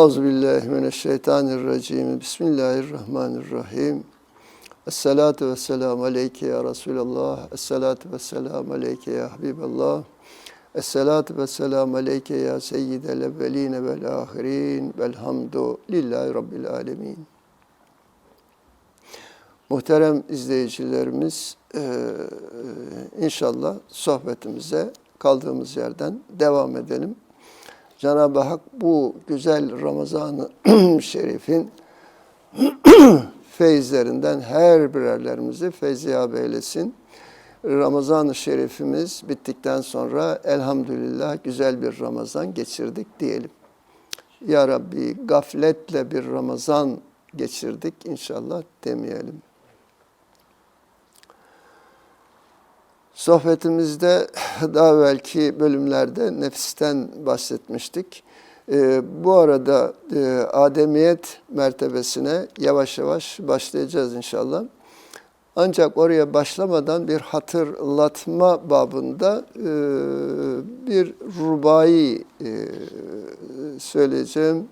Euzubillahimineşşeytanirracim. Bismillahirrahmanirrahim. Esselatu vesselamu aleyke ya Resulallah. Esselatu vesselamu aleyke ya Habiballah. Esselatu vesselamu aleyke ya seyyidel evveline vel ahirin. Velhamdu lillahi rabbil alemin. Muhterem izleyicilerimiz, eee, inşallah sohbetimize kaldığımız yerden devam edelim. Cenab-ı Hak bu güzel Ramazan-ı Şerif'in feyizlerinden her birerlerimizi feyziyab eylesin. Ramazan-ı Şerifimiz bittikten sonra elhamdülillah güzel bir Ramazan geçirdik diyelim. Ya Rabbi gafletle bir Ramazan geçirdik inşallah demeyelim. Sohbetimizde daha belki bölümlerde nefisten bahsetmiştik. Ee, bu arada e, ademiyet mertebesine yavaş yavaş başlayacağız inşallah. Ancak oraya başlamadan bir hatırlatma babında e, bir rubai e, söyleyeceğim.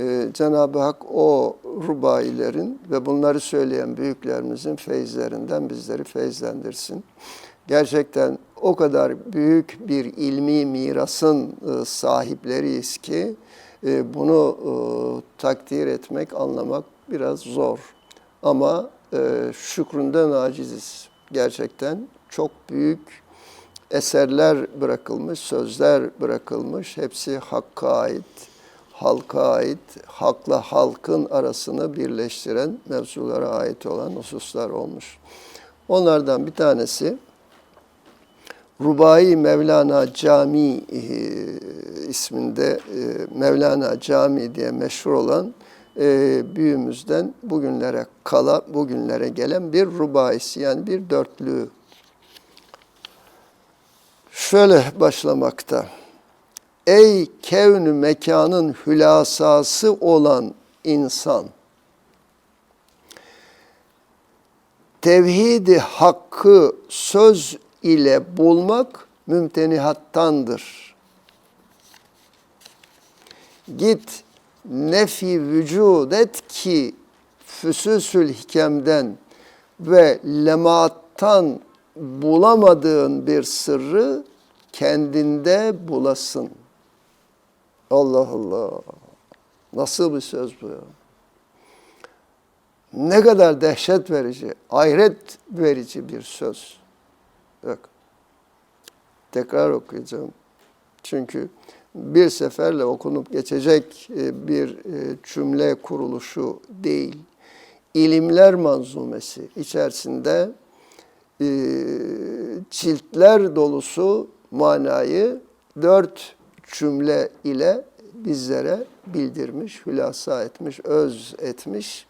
E, Cenab-ı Hak o rubailerin ve bunları söyleyen büyüklerimizin feyizlerinden bizleri feyizlendirsin gerçekten o kadar büyük bir ilmi mirasın e, sahipleriyiz ki e, bunu e, takdir etmek, anlamak biraz zor. Ama şükründen aciziz. Gerçekten çok büyük eserler bırakılmış, sözler bırakılmış. Hepsi Hakk'a ait, halka ait, hakla halkın arasını birleştiren mevzulara ait olan hususlar olmuş. Onlardan bir tanesi Rubai Mevlana Cami e, isminde e, Mevlana Cami diye meşhur olan e, büyüğümüzden bugünlere kala, bugünlere gelen bir rubaisi yani bir dörtlüğü. Şöyle başlamakta. Ey kevnü mekanın hülasası olan insan! Tevhidi hakkı söz ile bulmak mümtenihattandır. Git nefi vücud et ki füsüsül hikemden ve lemaattan bulamadığın bir sırrı kendinde bulasın. Allah Allah. Nasıl bir söz bu ya? Ne kadar dehşet verici, hayret verici bir söz. Yok. Tekrar okuyacağım. Çünkü bir seferle okunup geçecek e, bir e, cümle kuruluşu değil. İlimler manzumesi içerisinde e, ciltler dolusu manayı dört cümle ile bizlere bildirmiş, hülasa etmiş, öz etmiş.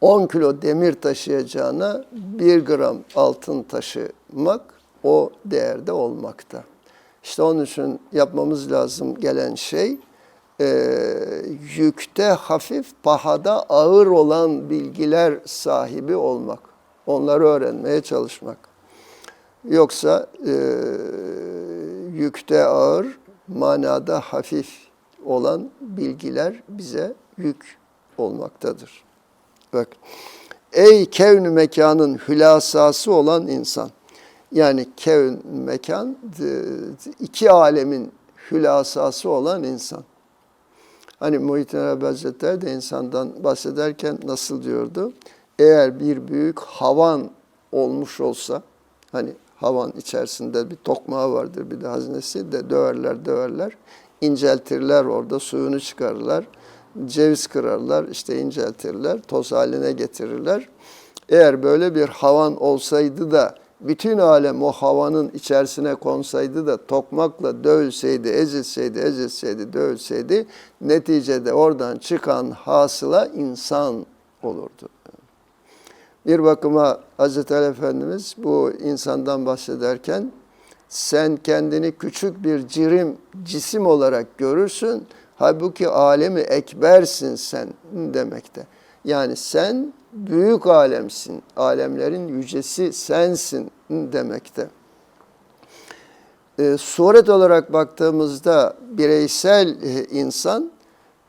10 kilo demir taşıyacağına 1 gram altın taşımak o değerde olmakta. İşte onun için yapmamız lazım gelen şey e, yükte hafif, pahada ağır olan bilgiler sahibi olmak. Onları öğrenmeye çalışmak. Yoksa e, yükte ağır, manada hafif olan bilgiler bize yük olmaktadır. Bak, ey kevn mekanın hülasası olan insan. Yani kevn mekan iki alemin hülasası olan insan. Hani Muhittin Arabi Hazretleri de insandan bahsederken nasıl diyordu? Eğer bir büyük havan olmuş olsa, hani havan içerisinde bir tokmağı vardır bir de hazinesi de döverler döverler, inceltirler orada suyunu çıkarırlar ceviz kırarlar, işte inceltirler, toz haline getirirler. Eğer böyle bir havan olsaydı da bütün alem o havanın içerisine konsaydı da tokmakla dövülseydi, ezilseydi, ezilseydi, dövülseydi neticede oradan çıkan hasıla insan olurdu. Bir bakıma Hz. Ali Efendimiz bu insandan bahsederken sen kendini küçük bir cirim, cisim olarak görürsün Halbuki alemi ekbersin sen demekte. Yani sen büyük alemsin, alemlerin yücesi sensin demekte. E, suret olarak baktığımızda bireysel e, insan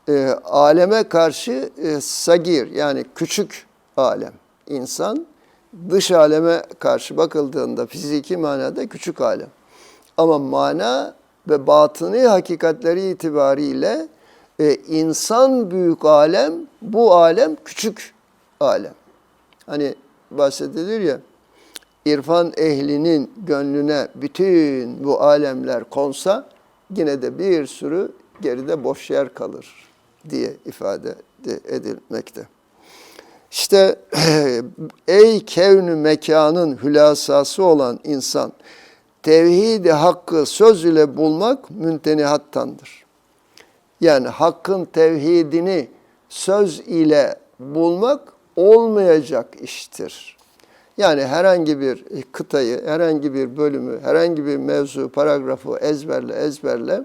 e, aleme karşı e, sagir yani küçük alem. İnsan dış aleme karşı bakıldığında fiziki manada küçük alem. Ama mana ve batıni hakikatleri itibariyle e, insan büyük alem, bu alem küçük alem. Hani bahsedilir ya, irfan ehlinin gönlüne bütün bu alemler konsa yine de bir sürü geride boş yer kalır diye ifade edilmekte. İşte ey kevnü mekanın hülasası olan insan tevhidi hakkı söz ile bulmak müntenihattandır. Yani hakkın tevhidini söz ile bulmak olmayacak iştir. Yani herhangi bir kıtayı, herhangi bir bölümü, herhangi bir mevzu, paragrafı ezberle ezberle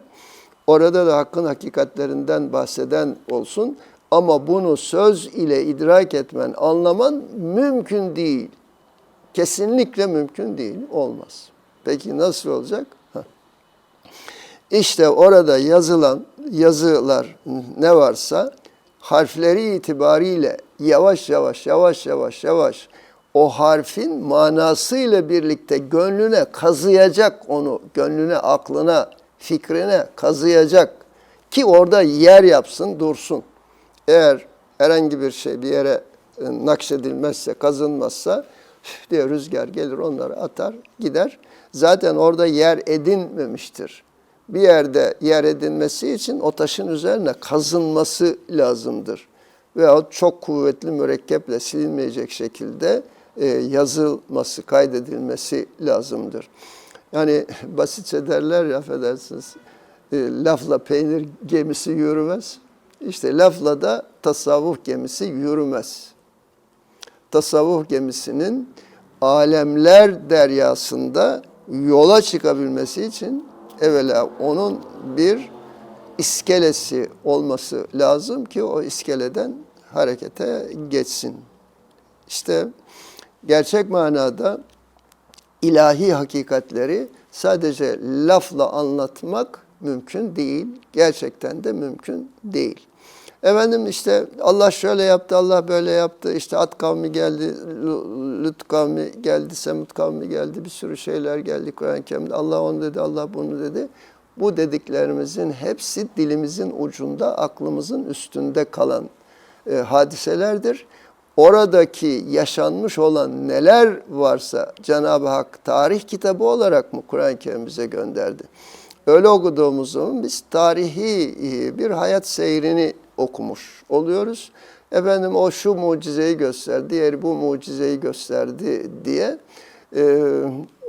orada da hakkın hakikatlerinden bahseden olsun ama bunu söz ile idrak etmen, anlaman mümkün değil. Kesinlikle mümkün değil, olmaz. Peki nasıl olacak? İşte orada yazılan yazılar ne varsa harfleri itibariyle yavaş yavaş yavaş yavaş yavaş o harfin manasıyla birlikte gönlüne kazıyacak onu, gönlüne, aklına, fikrine kazıyacak ki orada yer yapsın, dursun. Eğer herhangi bir şey bir yere e, nakşedilmezse, kazınmazsa diye rüzgar gelir onları atar, gider. Zaten orada yer edinmemiştir. Bir yerde yer edinmesi için o taşın üzerine kazınması lazımdır. Veyahut çok kuvvetli mürekkeple silinmeyecek şekilde e, yazılması, kaydedilmesi lazımdır. Yani basitçe derler ya affedersiniz, e, lafla peynir gemisi yürümez. İşte lafla da tasavvuf gemisi yürümez. Tasavvuf gemisinin alemler deryasında yola çıkabilmesi için evvela onun bir iskelesi olması lazım ki o iskeleden harekete geçsin. İşte gerçek manada ilahi hakikatleri sadece lafla anlatmak mümkün değil. Gerçekten de mümkün değil. Efendim işte Allah şöyle yaptı, Allah böyle yaptı. İşte At kavmi geldi, Lut kavmi geldi, Semut kavmi geldi. Bir sürü şeyler geldi Kur'an-ı Kerim'de. Allah onu dedi, Allah bunu dedi. Bu dediklerimizin hepsi dilimizin ucunda, aklımızın üstünde kalan e, hadiselerdir. Oradaki yaşanmış olan neler varsa Cenab-ı Hak tarih kitabı olarak mı Kur'an-ı Kerim gönderdi? Öyle okuduğumuz zaman biz tarihi e, bir hayat seyrini okumuş oluyoruz. Efendim o şu mucizeyi gösterdi, diğeri bu mucizeyi gösterdi diye e,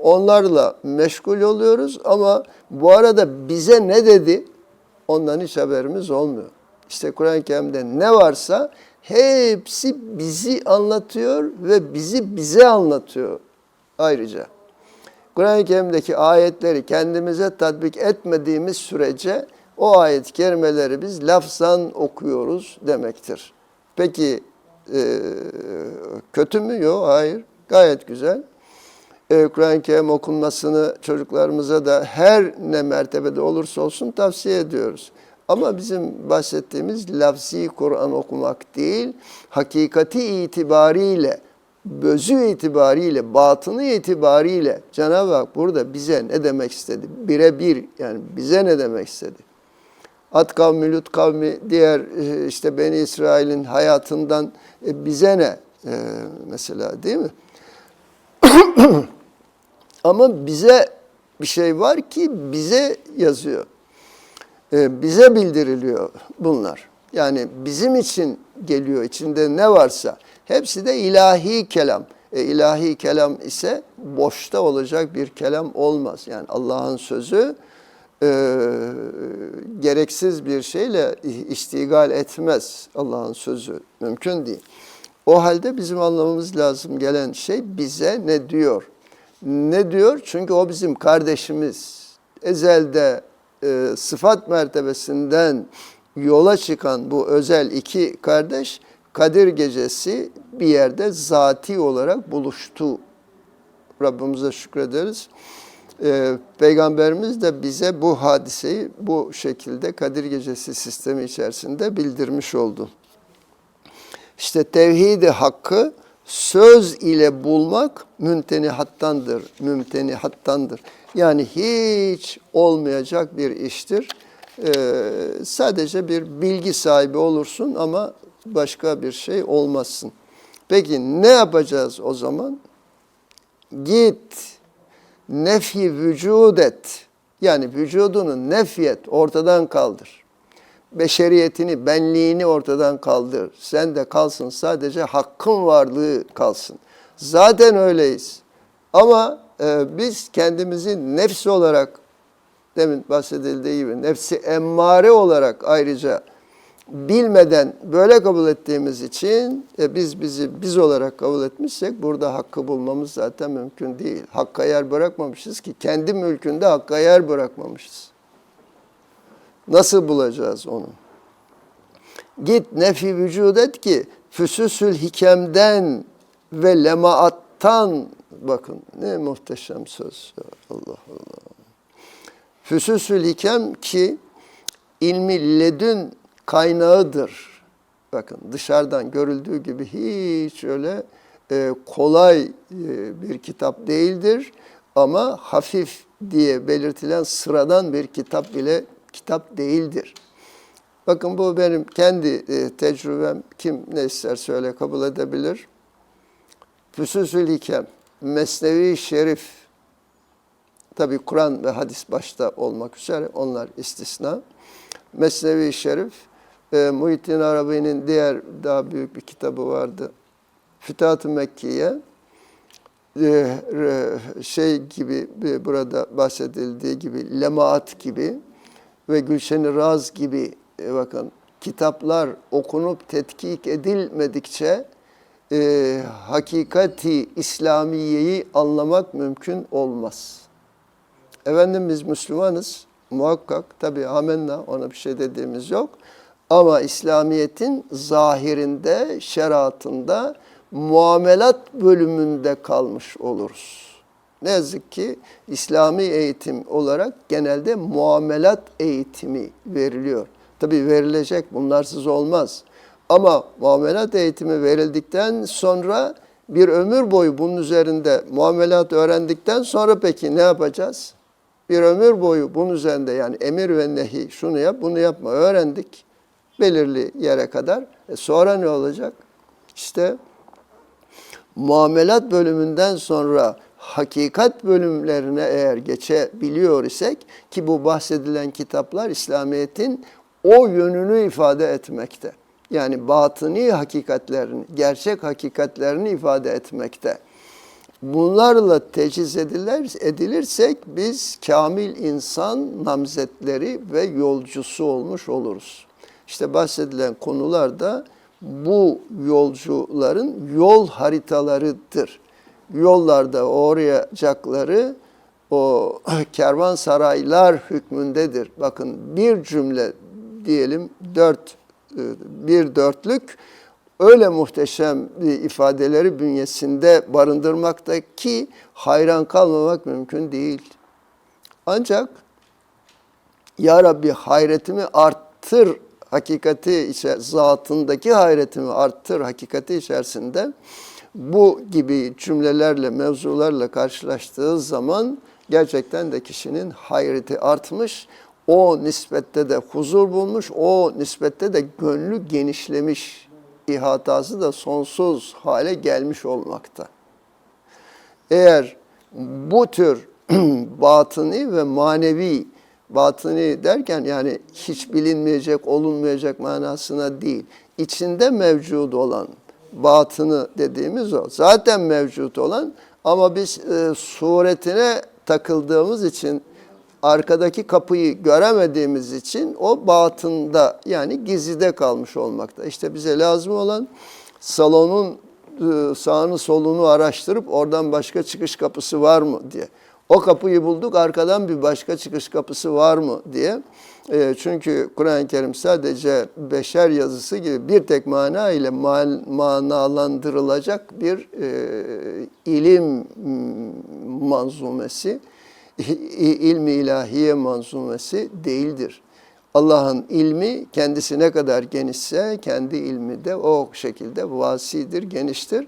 onlarla meşgul oluyoruz ama bu arada bize ne dedi ondan hiç haberimiz olmuyor. İşte Kur'an-ı Kerim'de ne varsa hepsi bizi anlatıyor ve bizi bize anlatıyor ayrıca. Kur'an-ı Kerim'deki ayetleri kendimize tatbik etmediğimiz sürece o ayet kelimeleri biz lafzan okuyoruz demektir. Peki e, kötü mü? Yok, hayır. Gayet güzel. E, Kur'an-ı Kerim okunmasını çocuklarımıza da her ne mertebede olursa olsun tavsiye ediyoruz. Ama bizim bahsettiğimiz lafzi Kur'an okumak değil, hakikati itibariyle, bözü itibariyle, batını itibariyle Cenab-ı Hak burada bize ne demek istedi? Birebir yani bize ne demek istedi? Ad kavmi, Lut kavmi, diğer e, işte Beni İsrail'in hayatından e, bize ne e, mesela değil mi? Ama bize bir şey var ki bize yazıyor. Bize bildiriliyor bunlar. Yani bizim için geliyor içinde ne varsa. Hepsi de ilahi kelam. E, ilahi kelam ise boşta olacak bir kelam olmaz. Yani Allah'ın sözü e, gereksiz bir şeyle iştigal etmez Allah'ın sözü. Mümkün değil. O halde bizim anlamamız lazım gelen şey bize ne diyor? Ne diyor? Çünkü o bizim kardeşimiz. Ezelde e, sıfat mertebesinden yola çıkan bu özel iki kardeş Kadir gecesi bir yerde zati olarak buluştu. Rabbimize şükrederiz. e, Peygamberimiz de bize bu hadiseyi bu şekilde Kadir Gecesi sistemi içerisinde bildirmiş oldu. İşte tevhidi hakkı söz ile bulmak mümtenihattandır, mümtenihattandır. Yani hiç olmayacak bir iştir. Ee, sadece bir bilgi sahibi olursun ama başka bir şey olmazsın. Peki ne yapacağız o zaman? Git, nefi vücud et. Yani vücudunu nefyet, ortadan kaldır. Beşeriyetini, benliğini ortadan kaldır. Sen de kalsın sadece hakkın varlığı kalsın. Zaten öyleyiz. Ama e, biz kendimizi nefs olarak, demin bahsedildiği gibi nefsi emmare olarak ayrıca bilmeden böyle kabul ettiğimiz için e, biz bizi biz olarak kabul etmişsek burada hakkı bulmamız zaten mümkün değil. Hakka yer bırakmamışız ki kendi mülkünde hakka yer bırakmamışız. Nasıl bulacağız onu? Git nefi vücud et ki füsüsül hikemden ve lemaattan bakın ne muhteşem söz. Allah Allah. Füsüsül hikem ki ilmi ledün kaynağıdır. Bakın dışarıdan görüldüğü gibi hiç öyle e, kolay e, bir kitap değildir. Ama hafif diye belirtilen sıradan bir kitap bile kitap değildir. Bakın bu benim kendi e, tecrübem. Kim ne isterse öyle kabul edebilir. Füsusül Hikem, Mesnevi Şerif, tabi Kur'an ve hadis başta olmak üzere onlar istisna. Mesnevi Şerif, e, Muhittin Arabi'nin diğer daha büyük bir kitabı vardı. Fütuhat-ı Mekkiye, e, şey gibi e, burada bahsedildiği gibi lemaat gibi ve Gülşen-i Raz gibi e, bakın kitaplar okunup tetkik edilmedikçe e, hakikati İslamiye'yi anlamak mümkün olmaz. Efendim biz Müslümanız muhakkak tabi amenna ona bir şey dediğimiz yok. Ama İslamiyet'in zahirinde, şeriatında, muamelat bölümünde kalmış oluruz. Ne yazık ki İslami eğitim olarak genelde muamelat eğitimi veriliyor. Tabi verilecek bunlarsız olmaz. Ama muamelat eğitimi verildikten sonra bir ömür boyu bunun üzerinde muamelat öğrendikten sonra peki ne yapacağız? Bir ömür boyu bunun üzerinde yani emir ve nehi şunu yap bunu yapma öğrendik belirli yere kadar. E sonra ne olacak? İşte muamelat bölümünden sonra hakikat bölümlerine eğer geçebiliyor isek ki bu bahsedilen kitaplar İslamiyet'in o yönünü ifade etmekte. Yani batıni hakikatlerini, gerçek hakikatlerini ifade etmekte. Bunlarla teçhiz edilir, edilirsek biz kamil insan namzetleri ve yolcusu olmuş oluruz. İşte bahsedilen konular da bu yolcuların yol haritalarıdır. Yollarda uğrayacakları o kervansaraylar hükmündedir. Bakın bir cümle diyelim dört, e, bir dörtlük öyle muhteşem ifadeleri bünyesinde barındırmakta ki hayran kalmamak mümkün değil. Ancak Ya Rabbi hayretimi arttır hakikati zatındaki hayretimi arttır hakikati içerisinde bu gibi cümlelerle, mevzularla karşılaştığı zaman gerçekten de kişinin hayreti artmış, o nispette de huzur bulmuş, o nispette de gönlü genişlemiş, ihatası da sonsuz hale gelmiş olmakta. Eğer bu tür batıni ve manevi batıni derken yani hiç bilinmeyecek, olunmayacak manasına değil. İçinde mevcut olan batını dediğimiz o. Zaten mevcut olan ama biz e, suretine takıldığımız için arkadaki kapıyı göremediğimiz için o batında yani gizlide kalmış olmakta. İşte bize lazım olan salonun e, sağını solunu araştırıp oradan başka çıkış kapısı var mı diye. O kapıyı bulduk arkadan bir başka çıkış kapısı var mı diye. E, çünkü Kur'an-ı Kerim sadece beşer yazısı gibi bir tek mana ile man, manalandırılacak bir e, ilim manzumesi. ilmi ilahiye manzumesi değildir. Allah'ın ilmi kendisi ne kadar genişse kendi ilmi de o şekilde vasidir, geniştir.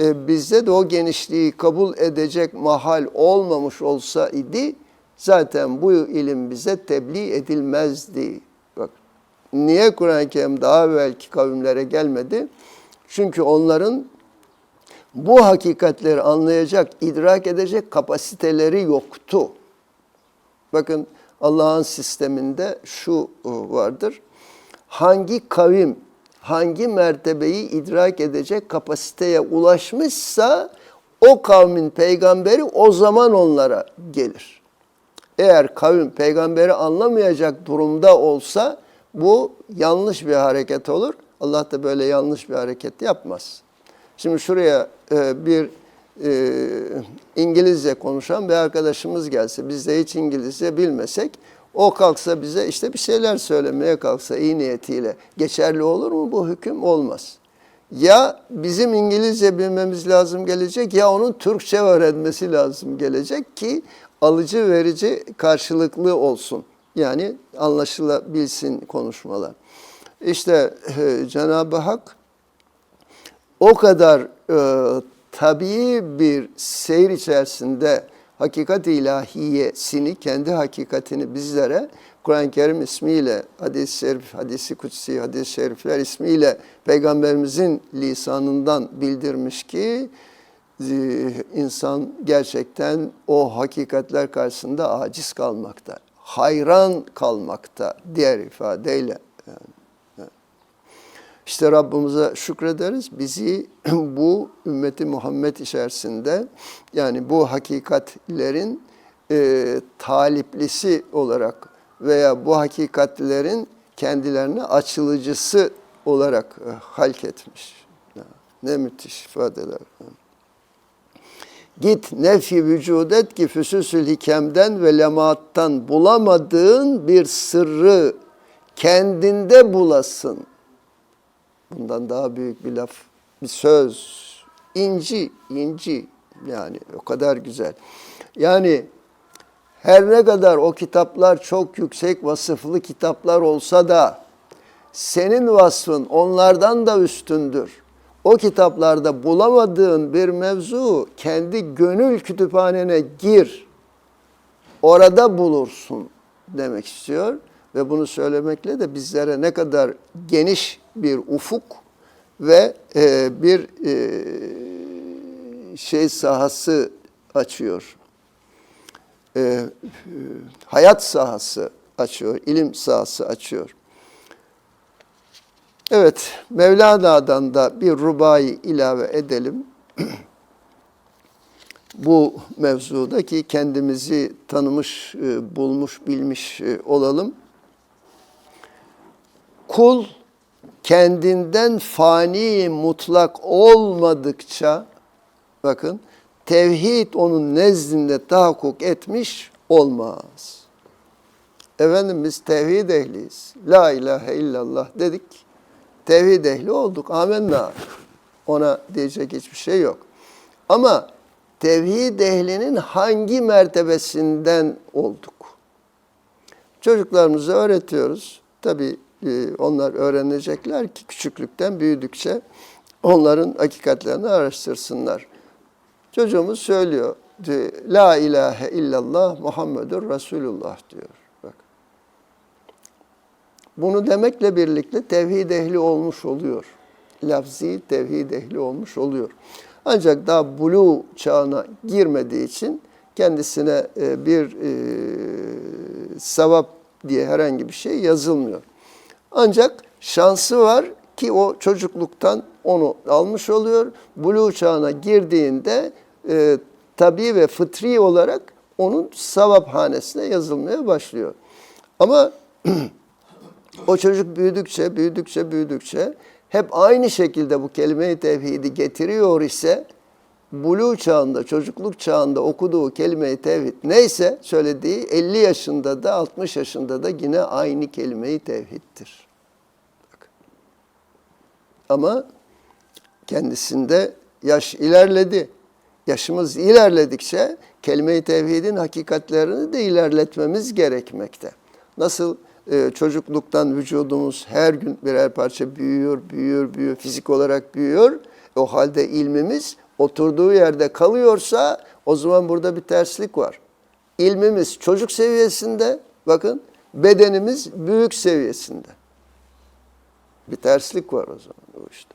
Ee, bizde de o genişliği kabul edecek mahal olmamış olsa idi zaten bu ilim bize tebliğ edilmezdi. Bak niye Kur'an-ı Kerim daha belki kavimlere gelmedi? Çünkü onların bu hakikatleri anlayacak, idrak edecek kapasiteleri yoktu. Bakın Allah'ın sisteminde şu e, vardır. Hangi kavim hangi mertebeyi idrak edecek kapasiteye ulaşmışsa o kavmin peygamberi o zaman onlara gelir. Eğer kavim peygamberi anlamayacak durumda olsa bu yanlış bir hareket olur. Allah da böyle yanlış bir hareket yapmaz. Şimdi şuraya e, bir e, İngilizce konuşan bir arkadaşımız gelse, biz de hiç İngilizce bilmesek, o kalksa bize işte bir şeyler söylemeye kalksa iyi niyetiyle geçerli olur mu bu hüküm? Olmaz. Ya bizim İngilizce bilmemiz lazım gelecek ya onun Türkçe öğrenmesi lazım gelecek ki alıcı verici karşılıklı olsun. Yani anlaşılabilsin konuşmalar. İşte e, Cenab-ı Hak o kadar e, tabii bir seyir içerisinde hakikat ilahiyesini, kendi hakikatini bizlere Kur'an-ı Kerim ismiyle, hadis-i şerif, hadisi kutsi, hadis-i şerifler ismiyle Peygamberimizin lisanından bildirmiş ki e, insan gerçekten o hakikatler karşısında aciz kalmakta, hayran kalmakta diğer ifadeyle. İşte Rabbimize şükrederiz. Bizi bu ümmeti Muhammed içerisinde yani bu hakikatlerin e, taliplisi olarak veya bu hakikatlerin kendilerine açılıcısı olarak e, halk etmiş. Ne müthiş ifadeler. Git nefi vücudet ki füsüsül hikemden ve lemaattan bulamadığın bir sırrı kendinde bulasın. Bundan daha büyük bir laf, bir söz, inci, inci yani o kadar güzel. Yani her ne kadar o kitaplar çok yüksek vasıflı kitaplar olsa da senin vasfın onlardan da üstündür. O kitaplarda bulamadığın bir mevzu kendi gönül kütüphanene gir. Orada bulursun demek istiyor ve bunu söylemekle de bizlere ne kadar geniş bir ufuk ve e, bir e, şey sahası açıyor. E, hayat sahası açıyor, ilim sahası açıyor. Evet, Mevlana'dan da bir rubayı ilave edelim. Bu mevzudaki kendimizi tanımış, e, bulmuş, bilmiş e, olalım. Kul kendinden fani mutlak olmadıkça bakın tevhid onun nezdinde tahakkuk etmiş olmaz. Efendim biz tevhid ehliyiz. La ilahe illallah dedik. Tevhid ehli olduk. Amenna. Ona diyecek hiçbir şey yok. Ama tevhid ehlinin hangi mertebesinden olduk? Çocuklarımıza öğretiyoruz. Tabii onlar öğrenecekler ki küçüklükten büyüdükçe onların hakikatlerini araştırsınlar. Çocuğumuz söylüyor, La ilahe illallah Muhammedur Resulullah diyor. Bak. Bunu demekle birlikte tevhid ehli olmuş oluyor. Lafzi tevhid ehli olmuş oluyor. Ancak daha bulu çağına girmediği için kendisine e, bir e, sevap diye herhangi bir şey yazılmıyor. Ancak şansı var ki o çocukluktan onu almış oluyor. Buluğ çağına girdiğinde e, tabi ve fıtri olarak onun sevap hanesine yazılmaya başlıyor. Ama o çocuk büyüdükçe, büyüdükçe, büyüdükçe hep aynı şekilde bu kelime-i tevhidi getiriyor ise buluğ çağında, çocukluk çağında okuduğu kelime-i tevhid neyse söylediği 50 yaşında da 60 yaşında da yine aynı kelime-i tevhiddir. Ama kendisinde yaş ilerledi. Yaşımız ilerledikçe kelime-i tevhidin hakikatlerini de ilerletmemiz gerekmekte. Nasıl e, çocukluktan vücudumuz her gün birer parça büyüyor, büyüyor, büyüyor, fizik olarak büyüyor. O halde ilmimiz oturduğu yerde kalıyorsa o zaman burada bir terslik var. İlmimiz çocuk seviyesinde, bakın bedenimiz büyük seviyesinde. Bir terslik var o zaman o işte.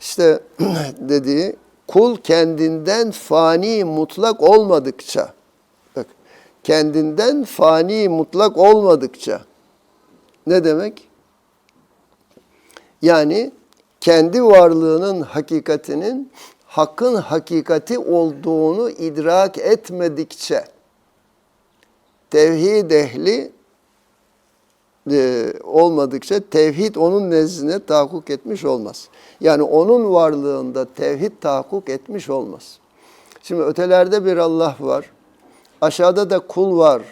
İşte dediği kul kendinden fani mutlak olmadıkça bak kendinden fani mutlak olmadıkça ne demek? Yani kendi varlığının hakikatinin hakkın hakikati olduğunu idrak etmedikçe tevhid ehli e, olmadıkça tevhid onun nezdine tahakkuk etmiş olmaz. Yani onun varlığında tevhid tahakkuk etmiş olmaz. Şimdi ötelerde bir Allah var, aşağıda da kul var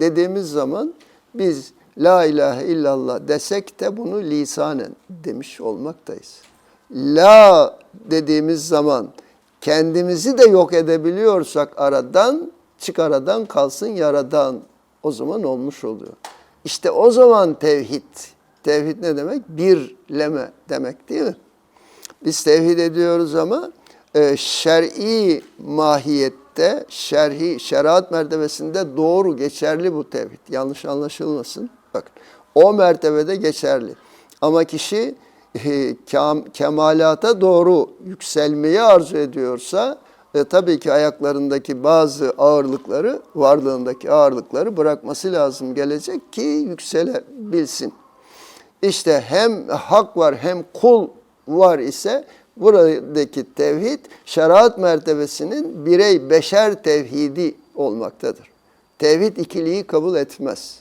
dediğimiz zaman biz la ilahe illallah desek de bunu lisanen demiş olmaktayız. La dediğimiz zaman kendimizi de yok edebiliyorsak aradan, çık aradan kalsın yaradan o zaman olmuş oluyor. İşte o zaman tevhid. Tevhid ne demek? Birleme demek değil mi? Biz tevhid ediyoruz ama e, şer'i mahiyette, şerhi, şeriat mertebesinde doğru, geçerli bu tevhid. Yanlış anlaşılmasın. Bakın, o mertebede geçerli. Ama kişi e, kam, kemalata doğru yükselmeyi arzu ediyorsa, e, tabii ki ayaklarındaki bazı ağırlıkları, varlığındaki ağırlıkları bırakması lazım gelecek ki yükselebilsin. İşte hem hak var hem kul var ise buradaki tevhid şeriat mertebesinin birey beşer tevhidi olmaktadır. Tevhid ikiliği kabul etmez.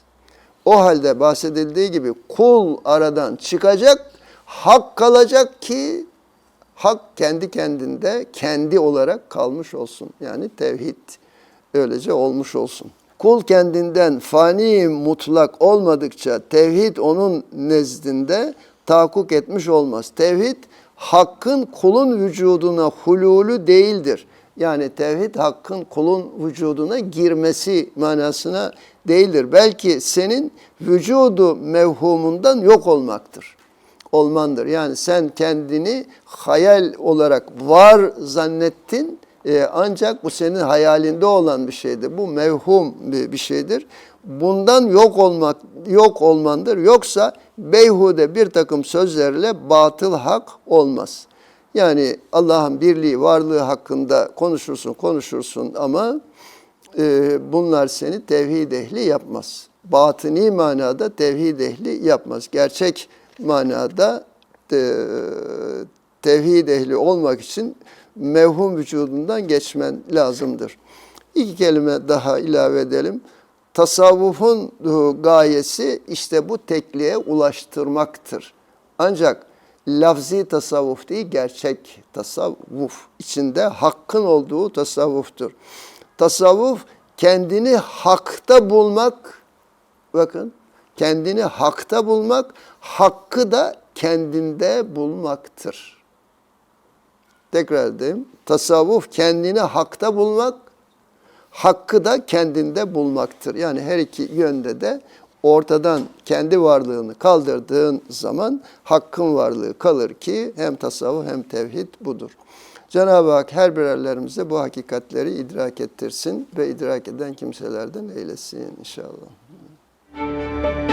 O halde bahsedildiği gibi kul aradan çıkacak, hak kalacak ki hak kendi kendinde kendi olarak kalmış olsun. Yani tevhid öylece olmuş olsun. Kul kendinden fani mutlak olmadıkça tevhid onun nezdinde tahakkuk etmiş olmaz. Tevhid hakkın kulun vücuduna hululü değildir. Yani tevhid hakkın kulun vücuduna girmesi manasına değildir. Belki senin vücudu mevhumundan yok olmaktır olmandır. Yani sen kendini hayal olarak var zannettin e, ancak bu senin hayalinde olan bir şeydir. Bu mevhum bir, şeydir. Bundan yok olmak yok olmandır. Yoksa beyhude bir takım sözlerle batıl hak olmaz. Yani Allah'ın birliği, varlığı hakkında konuşursun, konuşursun ama e, bunlar seni tevhid ehli yapmaz. Batıni manada tevhid ehli yapmaz. Gerçek manada e, tevhid ehli olmak için mevhum vücudundan geçmen lazımdır. İki kelime daha ilave edelim. Tasavvufun gayesi işte bu tekliğe ulaştırmaktır. Ancak lafzi tasavvuf değil, gerçek tasavvuf içinde hakkın olduğu tasavvuftur. Tasavvuf kendini hakta bulmak, bakın kendini hakta bulmak, hakkı da kendinde bulmaktır. Tekrar edeyim. Tasavvuf kendini hakta bulmak, hakkı da kendinde bulmaktır. Yani her iki yönde de ortadan kendi varlığını kaldırdığın zaman hakkın varlığı kalır ki hem tasavvuf hem tevhid budur. Cenab-ı Hak her birerlerimize bu hakikatleri idrak ettirsin ve idrak eden kimselerden eylesin inşallah. Müzik